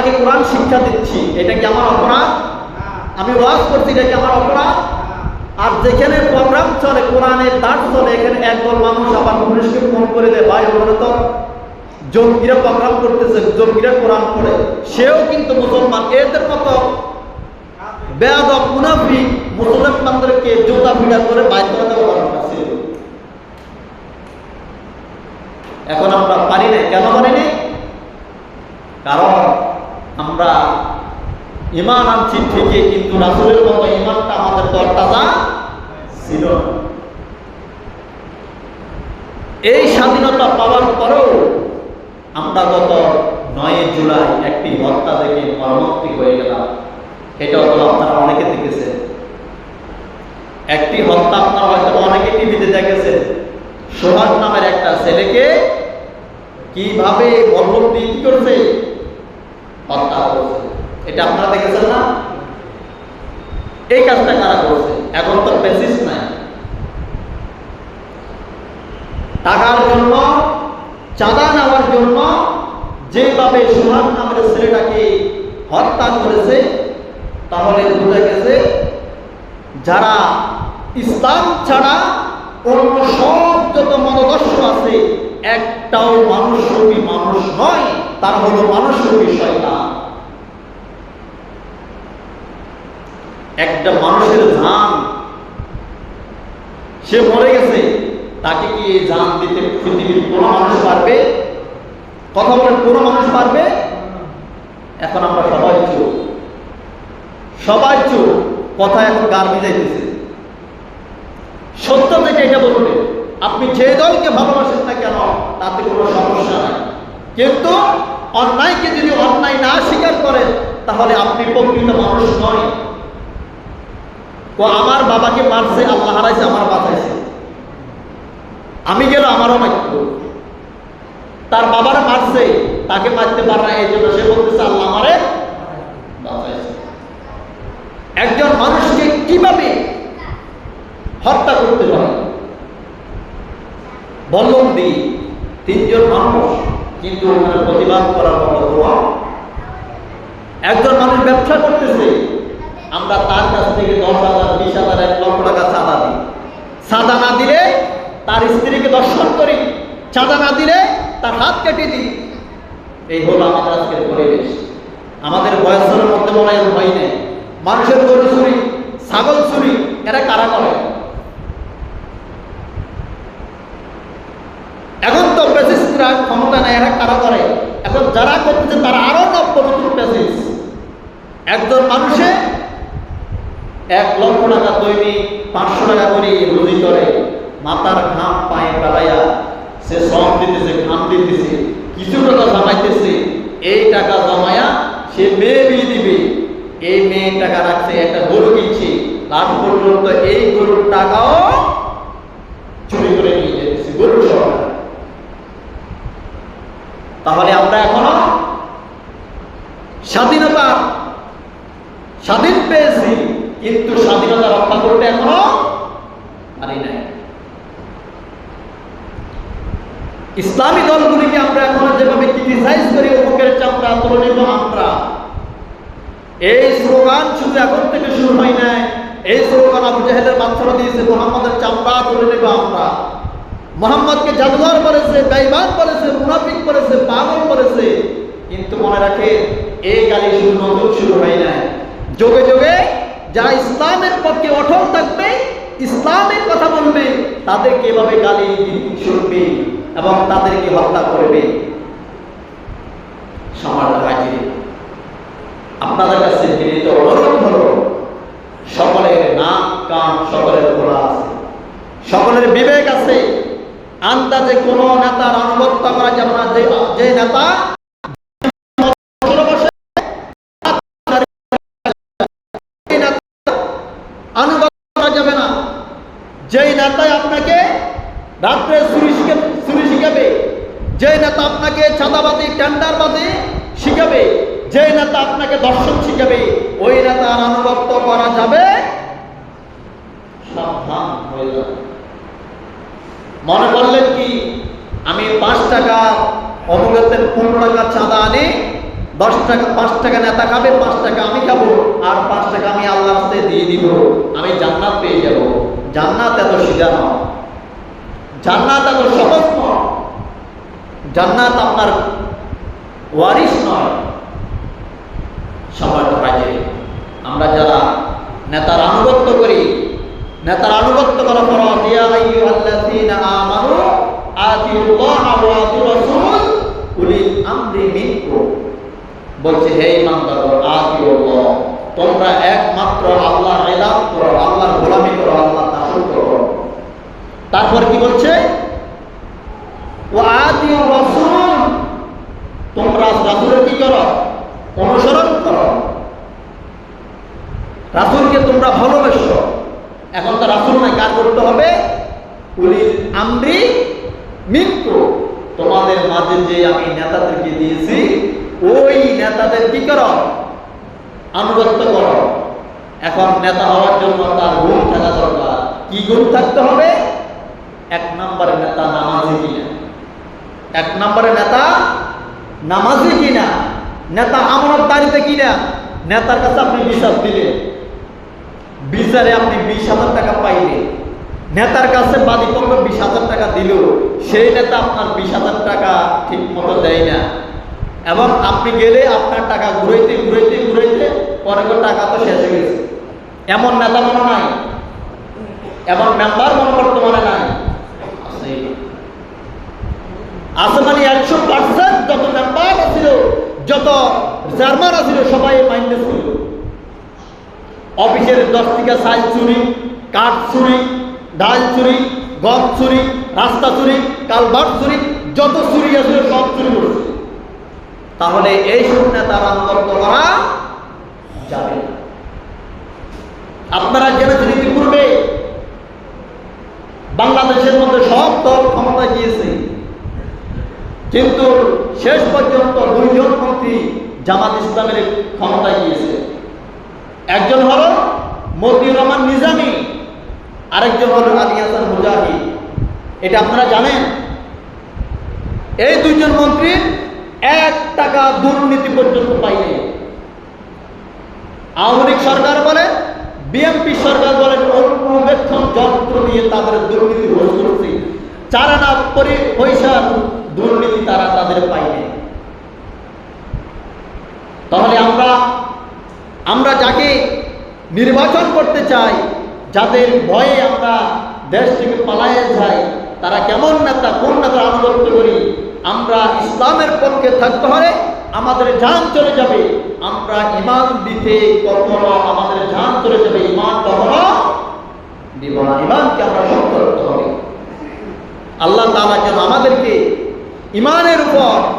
আপনাকে কোরআন শিক্ষা দিচ্ছি। এটা কি আমার অপরাধ? আমি ওয়াজ করছি, এটা কি আমার অপরাধ? আর যেখানে প্রোগ্রাম চলে, কোরআনের দাঁড় চলে, এখানে একদল মানুষ আবার পুলিশকে ফোন করে দেয়, ভাই, ওখানে তো জঙ্গিরা প্রোগ্রাম করতেছে, জঙ্গিরা কোরআন পড়ে। সেও কিন্তু মুসলমান। এদের মতো বেয়াদব মুনাফি মুসলমানদেরকে জোতা পিটা করে করে দেওয়া এখন আমরা পারি না কেন পারি না কারণ আমরা ইমান আনছি ঠিকই, কিন্তু রাসুলের মতো ইমানটা আমাদের তরতাজা ছিল এই স্বাধীনতা পাওয়ার পরেও আমরা গত নয় জুলাই একটি হত্যা দেখে মর্মান্তিক হয়ে গেলাম। এটা হয়তো আপনারা অনেকে দেখেছেন। একটি হত্যা আপনারা হয়তো অনেকে টিভিতে দেখেছেন। সোহাগ নামের একটা ছেলেকে কীভাবে বল্লভ দিয়ে করেছে হত্যা করেছে। এটা আপনারা দেখেছেন না? এই কাজটা কারা করছে? এখন তো বেসিস নাই। টাকার জন্য, চাঁদা নেওয়ার জন্য যেভাবে সোহাগ নামের ছেলেটাকে হত্যা করেছে, তাহলে বোঝা গেছে যারা ইসলাম ছাড়া অন্য সব যত মতদর্শ আছে, একটাও মানুষরূপী মানুষ নয়। তার হলো মানুষরূপী শয়তান একটা মানুষের জান, সে মরে গেছে, তাকে কি এই জান দিতে পৃথিবীর কোনো মানুষ পারবে? কথা বলেন কোনো মানুষ পারবে? এখন আমরা সবাই চোখ সবাই চোখ কথা এখন গার মিজাইতেছে সত্য থেকে এটা বলবে, আপনি যে দলকে ভালোবাসেন না কেন, তাতে কোনো সমস্যা নাই। কিন্তু অন্যায়কে যদি অন্যায় না স্বীকার করেন, তাহলে আপনি প্রকৃত মানুষ নয় ও আমার বাবাকে মারছে, আল্লাহ হারাইছে, আমার বাঁচাইছে। আমি গেল আমারও মারত তার বাবার মারছে, তাকে মারতে পারে না এই জন্য সে বলতেছে, আল্লাহ আমারে একজন মানুষকে কীভাবে হত্যা করতে পারে বল্লম দি তিনজন মানুষ কিন্তু ওখানে প্রতিবাদ করার মতো কোনো একজন মানুষ ব্যবসা করতেছে, আমরা তার কাছ থেকে দশ হাজার, বিশ হাজার, এক লক্ষ টাকা চাঁদা দিই। চাঁদা না দিলে তার স্ত্রীকে দর্শন করি। চাঁদা না দিলে তার হাত কেটে দিই। এই হলো আমাদের আজকের পরিবেশ। আমাদের বয়সের মধ্যে মনে হয় ভয় নেই। মানুষের গরু চুরি, ছাগল চুরি এরা কারা করে এখন তো পেসিসরা এরা কারা? এখন যারা করতেছে তারা আরও নব্য নতুন পেসিস একজন মানুষে এক লক্ষ টাকা দৈনিক পাঁচশো টাকা করে রুজি করে মাথার ঘাম পায়ে পেলাইয়া সে শ্রম দিতেছে, ঘাম দিতেছে, কিছু টাকা জমাইতেছে, এই টাকা জমায়া সে মেয়ে বিয়ে দিবে। এই মেয়ে টাকা রাখছে, একটা গরু কিনছে। লাস্ট পর্যন্ত এই গরুর টাকাও চুরি করে নিয়ে যেতেছে গরুর সরকার তাহলে আমরা এখনও স্বাধীনতা স্বাধীন পেয়েছি, কিন্তু স্বাধীনতা রক্ষা করতে এখনও পারি নাই। ইসলামী দলগুলিকে আমরা এখন যেভাবে ক্রিটিসাইজ করি, অমুকের চামড়া নেব আমরা এই স্লোগান শুধু এখন থেকে শুরু হয় নাই। এই স্লোগান আবু জাহেদের বাচ্চারা দিয়েছে মোহাম্মদের চামড়া তুলে নেব আমরা মোহাম্মদকে জাদুঘর বলেছে বেঈমান বলেছে, মুনাফিক বলেছে, পাগল বলেছে। কিন্তু মনে রাখে এই গালি শুধু নতুন শুরু হয় নাই যোগে যোগে যারা ইসলামের পক্ষে অটল থাকবে, ইসলামের কথা বলবে, তাদেরকে এভাবে গালি শুনবে এবং তাদেরকে হত্যা করবে। সমাজ হাজির, আপনাদের কাছে বিনীত অনুরোধ হলো, সকলের নাক, কান সকলের খোলা আছে, সকলের বিবেক আছে আন্দাজে কোনো নেতার আনুগত্য করা যাবে না। যে নেতা আনুগত্য করা যাবে না। যেই নেতায় আপনাকে রাত্রে শিখে শিখাবে যে নেতা আপনাকে চাঁদাবাজি, টেন্ডারবাজি শিখাবে যে নেতা আপনাকে দর্শন শিখাবে, ওই নেতার আনুগত্য করা যাবে সাবধান হয়ে যাবে। মনে করলেন কি? আমি পাঁচ টাকা অবগতের পনেরো টাকা চাঁদা আনি, দশ টাকা, পাঁচ টাকা নেতা খাবে, পাঁচ টাকা আমি খাব, আর পাঁচ টাকা আমি আল্লাহ দিয়ে দিব। আমি জান্নাত পেয়ে যাব। জান্নাত এত সিধা নয়। জান্নাত এত সহজ নয়। জান্নাত আপনার ওয়ারিস নয়। সবার কাজে আমরা যারা নেতার আনুগত্য করি, নেতার আনুগত্য করার পর আইয়ুহাল্লাযীনা বলছে, হে আতিউল্লাহ তোমরা একমাত্র আল্লাহর ইবাদত করো, আল্লাহর গোলামি করো করো। তারপর কি বলছে? ওয়া আতিউর রাসূল তোমরা রাসূলের কি করো? অনুসরণ করো। রাসূলকে তোমরা ভালোবাসো। এখন তো রাসূল নাই কাজ করতে হবে? উলিল আমরি মিনকু। তোমাদের মাঝে যে আমি নেতাদেরকে দিয়েছি ওই নেতাদের কি করো? আনুগত্য করো। এখন নেতা হওয়ার জন্য তার গুণ থাকা দরকার। কি গুণ থাকতে হবে? এক নম্বরের নেতা নামাজি কিনা। এক নম্বরের নেতা নামাজি কিনা। নেতা আমানতদারিতে কিনা। নেতার কাছে আপনি বিশ্বাস দিলেন। বিচারে আপনি বিশ হাজার টাকা পাইলেন। নেতার কাছে বাদী বাদীপক্ষ বিশ হাজার টাকা দিল। সেই নেতা আপনার বিশ হাজার টাকা ঠিক মতো দেয় না। এবং আপনি গেলে আপনার টাকা ঘুরাইতে ঘুরাইতে ঘুরাইতে পরে টাকা তো শেষ হয়ে গেছে। এমন নেতা মনে নাই? এমন মেম্বার মনে বর্তমানে নাই? আছে। মানে একশো পার্সেন্ট যত মেম্বার ছিল যত চেয়ারম্যান ছিল সবাই মাইন্ডে ছিল। অফিসের দশ থেকে সাইজ চুরি, কাঠ চুরি, ডাল চুরি, গম চুরি, রাস্তা চুরি কালবার চুরি, যত চুরি আছে সব চুরি করেছে। তাহলে এই সব নেতার আন্দোলন করা যাবে আপনারা জেনেছেন ইতিপূর্বে বাংলাদেশের মধ্যে সব দল ক্ষমতায় গিয়েছে। কিন্তু শেষ পর্যন্ত দুইজন মন্ত্রী জামাত ইসলামের ক্ষমতায় গিয়েছে। একজন হলো মতিউর রহমান নিজামী, আরেকজন হলো আলী হাসান মুজাহিদ। এটা আপনারা জানেন? এই দুইজন মন্ত্রী এক টাকা দুর্নীতি পর্যন্ত পাইনি আওয়ামী লীগ সরকার বলে বিএনপি সরকার বলেন অনুবেক্ষণ যন্ত্র নিয়ে তাদের দুর্নীতি করছে। চার আনা পরি পয়সার দুর্নীতি তারা তাদের পাইনি তাহলে আমরা আমরা যাকে নির্বাচন করতে চাই, যাদের ভয়ে আমরা দেশ থেকে পালাইয়ে যাই, তারা কেমন নেতা, কোন নেতা আনুগত্য করি? আমরা ইসলামের পক্ষে থাকতে হলে আমাদের জান চলে যাবে। আমরা ইমান দিতে কখনো আমাদের জান চলে যাবে। ইমান কখনো দিব না। ইমানকে আমরা শক্ত রাখতে হবে। আল্লাহ তালা যেন আমাদেরকে ইমানের উপর